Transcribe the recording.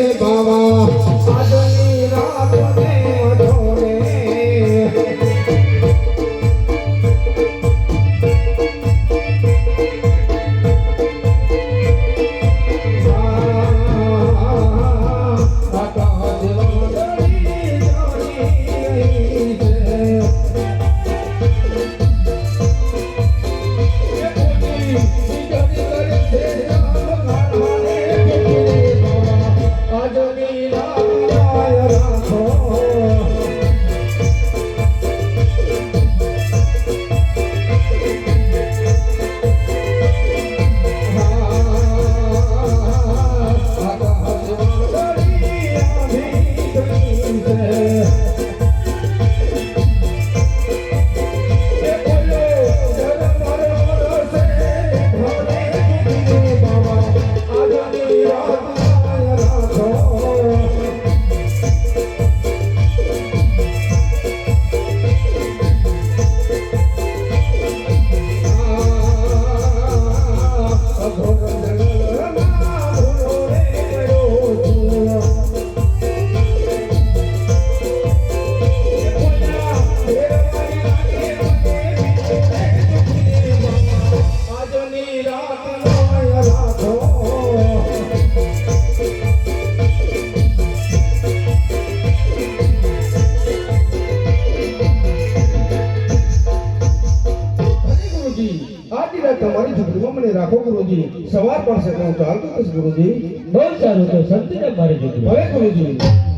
Eva. આજની તમારી ઝૂંપડીમાં મને રાખો ગુરુજી સવાર પડશે તો હું ચાલતો ગુરુજી. બહુ સારું તો સંતને મારી દીકરી ભલે ગુરુજી.